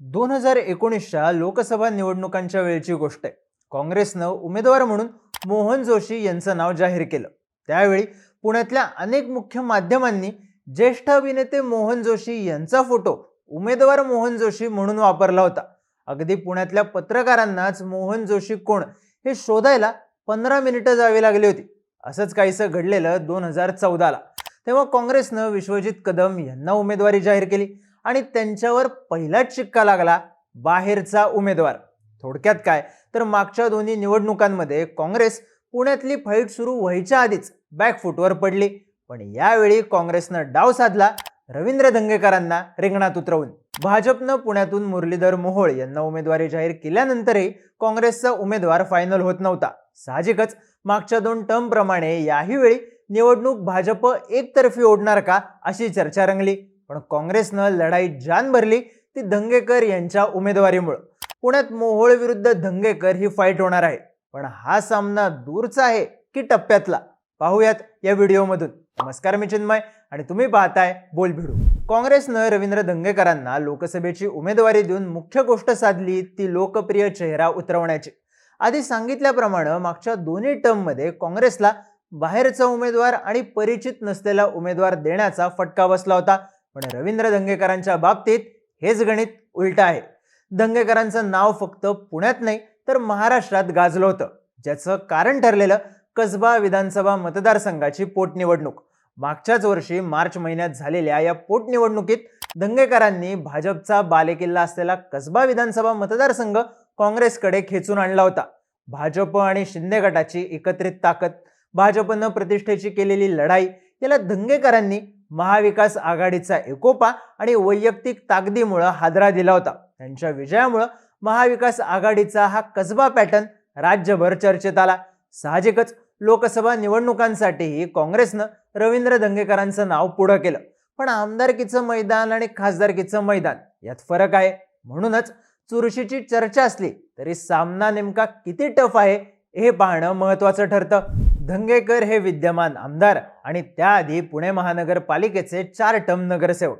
दोन हजार एकोणीसच्या लोकसभा निवडणुकांच्या वेळची गोष्ट आहे. काँग्रेसनं उमेदवार म्हणून मोहन जोशी यांचं नाव जाहीर केलं. त्यावेळी पुण्यातल्या अनेक मुख्य माध्यमांनी ज्येष्ठ अभिनेते मोहन जोशी यांचा फोटो उमेदवार मोहन जोशी म्हणून वापरला होता. अगदी पुण्यातल्या पत्रकारांनाच मोहन जोशी कोण हे शोधायला पंधरा मिनिटं जावी लागली होती. असंच काहीसं घडलेलं दोन हजार चौदाला. तेव्हा काँग्रेसनं विश्वजित कदम यांना उमेदवारी जाहीर केली. आणि त्यांच्यावर पहिलाच शिक्का लागला बाहेरचा उमेदवार. थोडक्यात काय? तर मागच्या दोन्ही निवडणुकांमध्ये काँग्रेस पुण्यातली फाईट सुरू व्हायच्या आधीच बॅकफुटवर पडली. पण यावेळी काँग्रेसनं डाव साधला रवींद्र धंगेकरांना रिंगणात उतरवून. भाजपनं पुण्यातून मुरलीधर मोहोळ यांना उमेदवारी जाहीर केल्यानंतरही काँग्रेसचा उमेदवार फायनल होत नव्हता. साहजिकच मागच्या दोन टर्मप्रमाणे याही वेळी निवडणूक भाजप एकतर्फी ओढणार का अशी चर्चा रंगली. पण काँग्रेसनं लढाई जान भरली ती धंगेकर यांच्या उमेदवारीमुळं. पुण्यात मोहोळ विरुद्ध धंगेकर ही फाईट होणार आहे. पण हा सामना दूरचा आहे की टप्प्यातला? पाहूयात या व्हिडिओमधून. नमस्कार मी चिन्मय आणि तुम्ही पाहताय बोल भिडू काँग्रेसनं रवींद्र धंगेकरांना लोकसभेची उमेदवारी देऊन मुख्य गोष्ट साधली ती लोकप्रिय चेहरा उतरवण्याची. आधी सांगितल्याप्रमाणे मागच्या दोन्ही टर्ममध्ये काँग्रेसला बाहेरचा उमेदवार आणि परिचित नसलेला उमेदवार देण्याचा फटका बसला होता. पण रवींद्र धंगेकरांच्या बाबतीत हेच गणित उलट आहे. दंगेकरांचं नाव फक्त पुण्यात नाही तर महाराष्ट्रात गाजलं होतं ज्याचं कारण ठरलेलं कसबा विधानसभा मतदारसंघाची पोटनिवडणूक. मागच्याच वर्षी मार्च महिन्यात झालेल्या या पोटनिवडणुकीत दंगेकरांनी भाजपचा बालेकिल्ला असलेला कसबा विधानसभा मतदारसंघ काँग्रेसकडे खेचून आणला होता. भाजप आणि शिंदे गटाची एकत्रित ताकद भाजपनं प्रतिष्ठेची केलेली लढाई याला दंगेकरांनी महाविकास आघाडीचा एकोपा आणि वैयक्तिक ताकदीमुळं हादरा दिला होता. त्यांच्या विजयामुळं महाविकास आघाडीचा हा कसबा पॅटर्न राज्यभर चर्चेत आला. साहजिकच लोकसभा निवडणुकांसाठीही काँग्रेसनं रवींद्र धंगेकरांचं नाव पुढं केलं. पण आमदारकीचं मैदान आणि खासदारकीचं मैदान यात फरक आहे. म्हणूनच चुरशीची चर्चा असली तरी सामना नेमका किती टफ आहे हे पाहणं महत्त्वाचं ठरतं. धंगेकर हे विद्यमान आमदार आणि त्याआधी पुणे महानगरपालिकेचे चार टर्म नगरसेवक.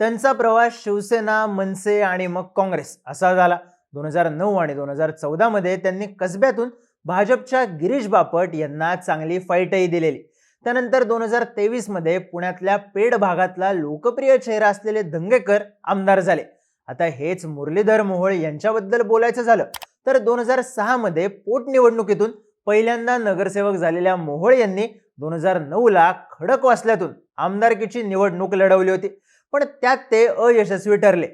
त्यांचा प्रवास शिवसेना मनसे आणि मग काँग्रेस असा झाला. दोन हजार नऊ आणि दोन हजार चौदामध्ये त्यांनी कसब्यातून भाजपच्या गिरीश बापट यांना चांगली फाईटही दिलेली. त्यानंतर दोन हजार तेवीसमध्ये पुण्यातल्या पेड भागातला लोकप्रिय चेहरा असलेले धंगेकर आमदार झाले. आता हेच मुरलीधर मोहोळ यांच्याबद्दल बोलायचं झालं तर दोन हजार सहामध्ये पोटनिवडणुकीतून पहिल्यांदा नगरसेवक झालेल्या मोहोळ यांनी दोन हजार नऊला खडकवासल्यातून आमदारकीची निवडणूक लढवली होती. पण त्यात ते अयशस्वी ठरले.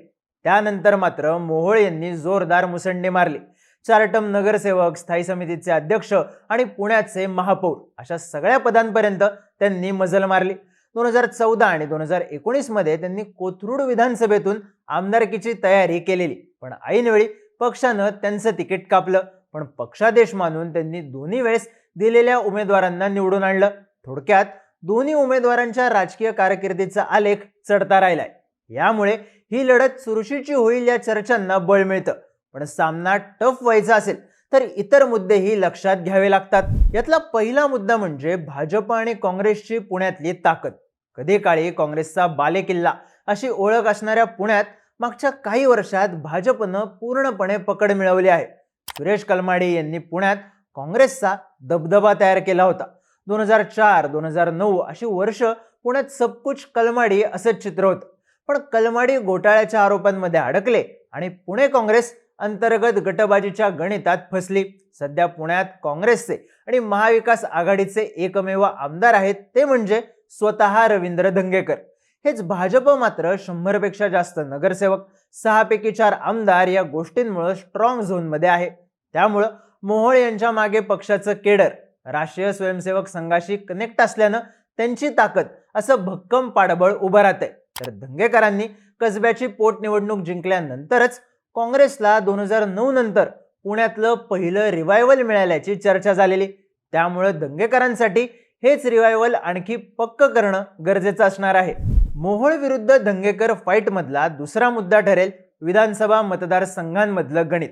त्यानंतर मात्र मोहोळ यांनी जोरदार मुसंडी मारली. चारटम नगरसेवक स्थायी समितीचे अध्यक्ष आणि पुण्याचे महापौर अशा सगळ्या पदांपर्यंत त्यांनी मजल मारली. दोन हजार चौदा आणि दोन हजार एकोणीसमध्ये त्यांनी कोथरूड विधानसभेतून आमदारकीची तयारी केलेली. पण ऐनवेळी पक्षानं त्यांचं तिकीट कापलं. पण पक्षादेश मानून त्यांनी दोन्ही वेळेस दिलेल्या उमेदवारांना निवडून आणलं. थोडक्यात दोन्ही उमेदवारांच्या राजकीय कारकिर्दीचा आलेख चढता राहिलाय. यामुळे ही लढत चुरशीची होईल या चर्चांना बळ मिळतं. पण सामना टफ व्हायचा असेल तर इतर मुद्देही लक्षात घ्यावे लागतात. यातला पहिला मुद्दा म्हणजे भाजप आणि काँग्रेसची पुण्यातली ताकद. कधी काळी काँग्रेसचा बालेकिल्ला अशी ओळख असणाऱ्या पुण्यात मागच्या काही वर्षात भाजपनं पूर्णपणे पकड मिळवली आहे. सुरेश कलमाडी यांनी पुण्यात काँग्रेसचा दबदबा तयार केला होता. दोन हजार चार दोन हजार नऊ अशी वर्ष पुण्यात सबकुच कलमाडी असंच चित्र होतं. पण कलमाडी घोटाळ्याच्या आरोपांमध्ये अडकले आणि पुणे काँग्रेस अंतर्गत गटबाजीच्या गणितात फसली. सध्या पुण्यात काँग्रेसचे आणि महाविकास आघाडीचे एकमेव आमदार आहेत ते म्हणजे स्वतः रवींद्र धंगेकर. हेच भाजप मात्र शंभरपेक्षा जास्त नगरसेवक सहापैकी चार आमदार या गोष्टींमुळे स्ट्रॉंग झोनमध्ये आहे. त्यामुळं मोहोळ यांच्या मागे पक्षाचं केडर राष्ट्रीय स्वयंसेवक संघाशी कनेक्ट असल्यानं त्यांची ताकद असं भक्कम पाडबळ उभं राहतंय. तर दंगेकरांनी कसब्याची पोटनिवडणूक जिंकल्यानंतरच काँग्रेसला दोन हजार नऊ नंतर पुण्यातलं पहिलं रिवायवल मिळाल्याची चर्चा झालेली. त्यामुळं दंगेकरांसाठी हेच रिवायवल आणखी पक्क करणं गरजेचं असणार आहे. मोहोळ विरुद्ध दंगेकर फाईटमधला दुसरा मुद्दा ठरेल विधानसभा मतदारसंघांमधलं गणित.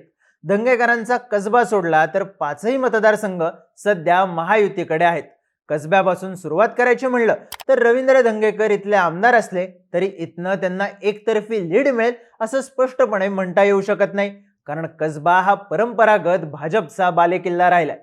दंगेकरांचा कसबा सोडला तर पाचही मतदारसंघ सध्या महायुतीकडे आहेत. कसब्यापासून सुरुवात करायची म्हणलं तर रवींद्र धंगेकर इथले आमदार असले तरी इथनं त्यांना एकतर्फी लीड मिळेल असं स्पष्टपणे म्हणता येऊ शकत नाही. कारण कसबा हा परंपरागत भाजपचा बालेकिल्ला राहिलाय.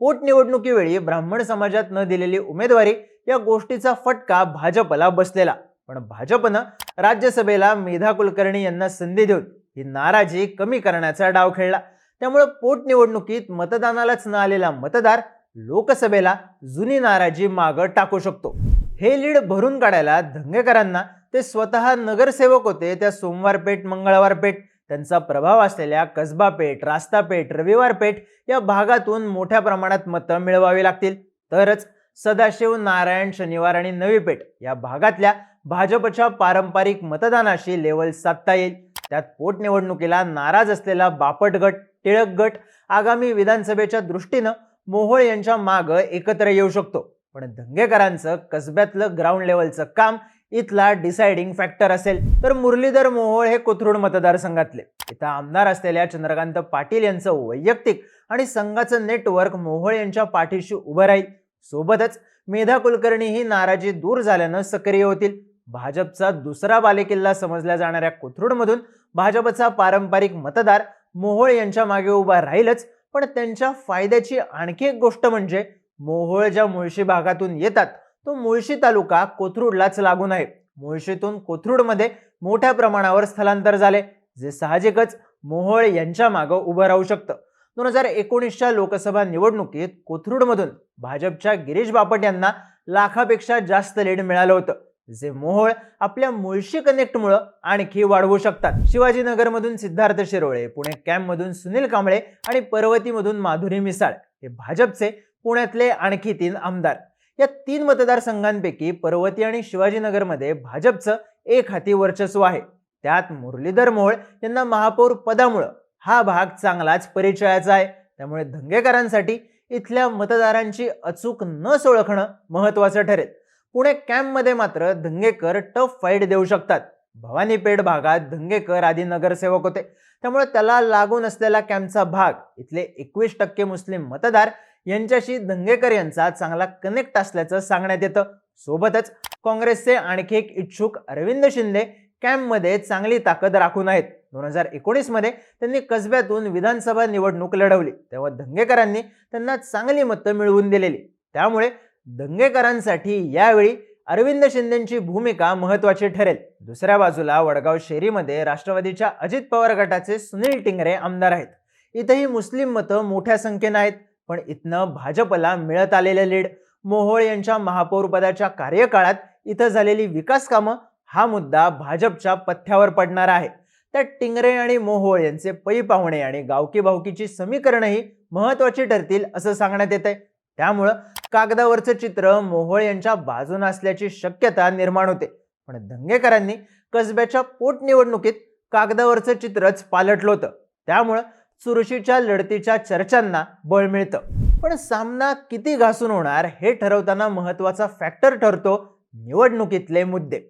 पोटनिवडणुकीवेळी ब्राह्मण समाजात न दिलेली उमेदवारी या गोष्टीचा फटका भाजपला बसलेला. पण भाजपनं राज्यसभेला मेधा कुलकर्णी यांना संधी देऊन ही नाराजी कमी करण्याचा डाव खेळला. त्यामुळे पोटनिवडणुकीत मतदानालाच न आलेला मतदार लोकसभेला जुनी नाराजी मागं टाकू शकतो. हे लीड भरून काढायला धंगेकरांना ते स्वतः नगरसेवक होते त्या सोमवार पेठ मंगळवार पेठ त्यांचा प्रभाव असलेल्या कसबा पेठ रास्ता पेठ रविवार पेठ या भागातून मोठ्या प्रमाणात मतं मिळवावी लागतील. तरच सदाशिव नारायण शनिवार आणि नवी पेठ या भागातल्या भाजपच्या पारंपरिक मतदानाशी लेवल साधता येईल. त्यात पोटनिवडणुकीला नाराज असलेला बापट गट टिळक गट आगामी विधानसभेच्या दृष्टीनं मोहोळ यांच्या माग एकत्र येऊ शकतो. पण धंगेकरांचं कसब्यातलं ग्राउंड लेवलचं काम इथला डिसाइडिंग फॅक्टर असेल. तर मुरलीधर मोहोळ हे कोथरूड मतदारसंघातले. इथं आमदार असलेल्या चंद्रकांत पाटील यांचं वैयक्तिक आणि संघाचं नेटवर्क मोहोळ यांच्या पाठीशी उभं राहील. सोबतच मेधा कुलकर्णी ही नाराजी दूर झाल्यानं सक्रिय होतील. भाजपचा दुसरा बालेकिल्ला समजल्या जाणाऱ्या कोथरूडमधून भाजपचा पारंपरिक मतदार मोहोळ यांच्या मागे उभा राहीलच पण त्यांच्या फायद्याची आणखी एक गोष्ट म्हणजे मोहोळ ज्या मुळशी भागातून येतात तो मुळशी तालुका कोथरूडलाच लागून आहे. मुळशीतून कोथरूडमध्ये मोठ्या प्रमाणावर स्थलांतर झाले जे साहजिकच मोहोळ यांच्या मागं उभं राहू शकतं. दोन हजार एकोणीसच्या लोकसभा निवडणुकीत कोथरूडमधून भाजपच्या गिरीश बापट यांना लाखापेक्षा जास्त लीड मिळालं होतं. जे मोहोळ आपल्या मुळशी कनेक्टमुळं आणखी वाढवू शकतात. शिवाजीनगरमधून सिद्धार्थ शिरोळे पुणे कॅम्पमधून सुनील कांबळे आणि पर्वतीमधून माधुरी मिसाळ हे भाजपचे पुण्यातले आणखी तीन आमदार. या तीन मतदारसंघांपैकी पर्वती आणि शिवाजीनगरमध्ये भाजपचं एक हाती वर्चस्व आहे. त्यात मुरलीधर मोहोळ यांना महापौर पदामुळं हा भाग चांगलाच परिचयाचा आहे. त्यामुळे धंगेकरांसाठी इथल्या मतदारांची अचूक न ओळखणं महत्वाचं ठरेल. पुणे कॅम्पमध्ये मात्र धंगेकर टफ फाईट देऊ शकतात. भवानीपेठ भागात धंगेकर आधी नगरसेवक होते. त्यामुळे त्याला लागून असलेला कॅम्पचा भाग इथले एकवीस टक्के मुस्लिम मतदार यांच्याशी दंगेकर यांचा चांगला कनेक्ट असल्याचं सांगण्यात येतं. सोबतच काँग्रेसचे आणखी एक इच्छुक अरविंद शिंदे कॅम्पमध्ये चांगली ताकद राखून आहेत. दोन हजार एकोणीसमध्ये त्यांनी कसब्यातून विधानसभा निवडणूक लढवली. तेव्हा धंगेकरांनी त्यांना चांगली मतं मिळवून दिलेली. त्यामुळे दंगेकरांसाठी यावेळी अरविंद शिंदेची भूमिका महत्वाची ठरेल. दुसऱ्या बाजूला वडगाव शेरीमध्ये राष्ट्रवादीच्या अजित पवार गटाचे सुनील टिंगरे आमदार आहेत. इथंही मुस्लिम मतं मोठ्या संख्येनं आहेत पण इथनं भाजपला मिळत आलेले लीड मोहोळ यांच्या महापौरपदाच्या कार्यकाळात इथं झालेली विकास कामं हा मुद्दा भाजपच्या पथ्यावर पडणार आहे. त्यात टिंगरे आणि मोहोळ यांचे पै पाहुणे आणि गावकी भावकीची समीकरणंही महत्वाची ठरतील असं सांगण्यात येत आहे त्यामुळं कागदावरचं चित्र मोहोळ यांच्या बाजूनं असल्याची शक्यता निर्माण होते. पण दंगेकरांनी कसब्याच्या पोटनिवडणुकीत कागदावरचं चित्रच पालटलं होतं. त्यामुळं चुरशीच्या लढतीच्या चर्चांना बळ मिळतं. पण सामना किती घासून होणार हे ठरवताना महत्त्वाचा फॅक्टर ठरतो निवडणुकीतले मुद्दे.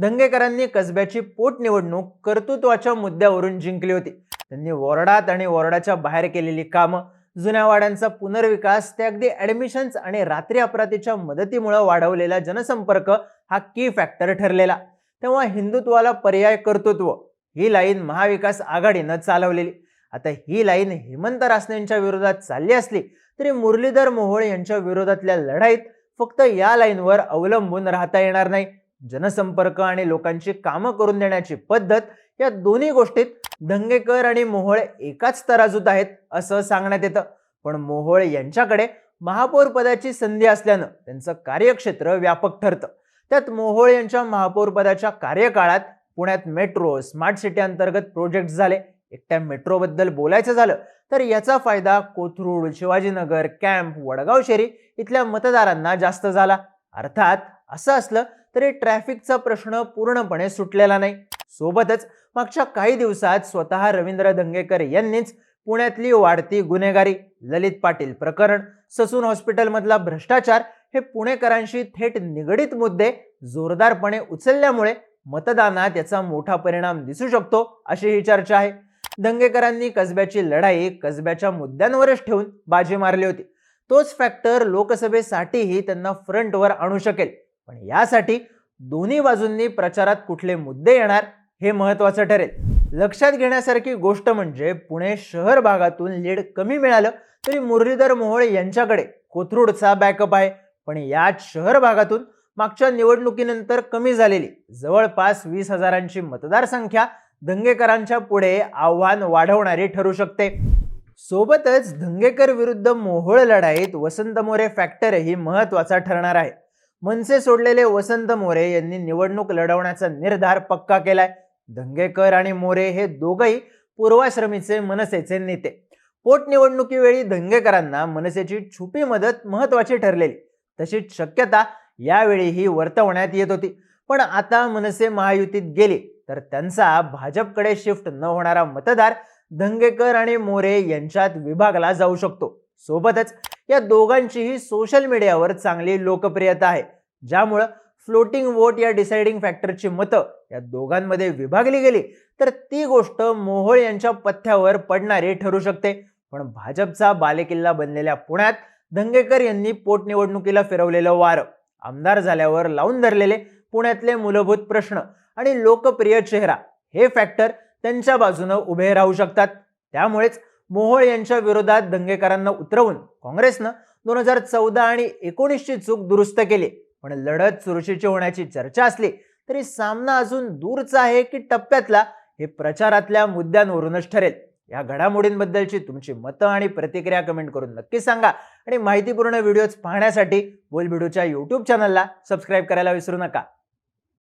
दंगेकरांनी कसब्याची पोटनिवडणूक कर्तृत्वाच्या मुद्द्यावरून जिंकली होती. त्यांनी वॉर्डात आणि वॉर्डाच्या बाहेर केलेली कामं जुन्या वाड्यांचा पुनर्विकास ते अगदी ऍडमिशन्स आणि रात्री अपराधीच्या मदतीमुळे वाढवलेला जनसंपर्क हा की फॅक्टर ठरलेला. तेव्हा हिंदुत्वाला पर्याय कर्तृत्व ही लाईन महाविकास आघाडीनं चालवलेली. आता ही लाईन हेमंत रासनेंच्या विरोधात चालली असली तरी मुरलीधर मोहोळ यांच्या विरोधातल्या लढाईत फक्त या लाईनवर अवलंबून राहता येणार नाही. जनसंपर्क आणि लोकांची कामं करून देण्याची पद्धत या दोन्ही गोष्टीत दंगेकर आणि मोहोळ एकाच तराजूत आहेत असं सांगण्यात येतं. पण मोहोळ यांच्याकडे महापौर पदाची संधी असल्यानं त्यांचं कार्यक्षेत्र व्यापक ठरतं. त्यात मोहोळ यांच्या महापौर पदाच्या कार्यकाळात पुण्यात मेट्रो स्मार्ट सिटी अंतर्गत प्रोजेक्ट झाले. एकट्या मेट्रोबद्दल बोलायचं झालं तर याचा फायदा कोथरूड शिवाजीनगर कॅम्प वडगाव शेरी इथल्या मतदारांना जास्त झाला. अर्थात असं असलं तरी ट्रॅफिकचा प्रश्न पूर्णपणे सुटलेला नाही. सोबतच मागच्या काही दिवसात स्वतः रवींद्र धंगेकर यांनीच पुण्यातली वाढती गुन्हेगारी ललित पाटील प्रकरण ससून हॉस्पिटलमधला भ्रष्टाचार हे पुणेकरांशी थेट निगडीत मुद्दे जोरदारपणे उचलल्यामुळे मतदानात याचा मोठा परिणाम दिसू शकतो अशी ही चर्चा आहे. दंगेकरांनी कसब्याची लढाई कसब्याच्या मुद्द्यांवरच ठेवून बाजी मारली होती. तोच फॅक्टर लोकसभेसाठीही त्यांना फ्रंटवर आणू शकेल. पण यासाठी दोन्ही बाजूंनी प्रचारात कुठले मुद्दे येणार हे महत्त्वाचं ठरेल. लक्षात घेण्यासारखी गोष्ट म्हणजे पुणे शहर भागातून लीड कमी मिळालं तरी मुरलीधर मोहोळ यांच्याकडे कोथरूडचा बॅकअप आहे. पण याच शहर भागातून मागच्या निवडणुकीनंतर कमी झालेली जवळपास वीस हजारांची मतदारसंख्या दंगेकरांच्या पुढे आव्हान वाढवणारी ठरू शकते. सोबतच धंगेकर विरुद्ध मोहोळ लढाईत वसंत मोरे फॅक्टरही महत्त्वाचा ठरणार आहे. मनसे सोडलेले वसंत मोरे यांनी निवडणूक लढवण्याचा निर्धार पक्का केलाय. धंगेकर आणि मोरे हे दोघही पूर्वाश्रमीचे मनसेचे नेते. पोटनिवडणुकीवेळी धंगेकरांना मनसेची छुपी मदत महत्वाची ठरलेली. तशीच शक्यता यावेळीही वर्तवण्यात येत होती. पण आता मनसे महायुतीत गेली तर त्यांचा भाजपकडे शिफ्ट न होणारा मतदार धंगेकर आणि मोरे यांच्यात विभागला जाऊ शकतो. सोबतच या दोघांचीही सोशल मीडियावर चांगली लोकप्रियता आहे. ज्यामुळं फ्लोटिंग वोट या डिसाइडिंग फॅक्टरची मतं या दोघांमध्ये विभागली गेली तर ती गोष्ट मोहोळ यांच्या पथ्यावर पडणारी ठरू शकते. पण भाजपचा बालेकिल्ला बनलेल्या पुण्यात धंगेकर यांनी पोटनिवडणुकीला फिरवलेलं वारं आमदार झाल्यावर लावून धरलेले पुण्यातले मूलभूत प्रश्न आणि लोकप्रिय चेहरा हे फॅक्टर त्यांच्या बाजूनं उभे राहू शकतात. त्यामुळेच मोहोळ यांच्या विरोधात दंगेकरांना उतरवून काँग्रेसनं दोन हजार चौदा आणि एकोणीसची चूक दुरुस्त केली. पण लढत चुरशीची होण्याची चर्चा असली तरी सामना अजून दूरचा आहे की टप्प्यातला हे प्रचारातल्या मुद्द्यांवरूनच ठरेल. या घडामोडींबद्दलची तुमची मतं आणि प्रतिक्रिया कमेंट करून नक्की सांगा. आणि माहितीपूर्ण व्हिडिओज पाहण्यासाठी बोलबिडूच्या यूट्यूब चॅनलला सबस्क्राईब करायला विसरू नका.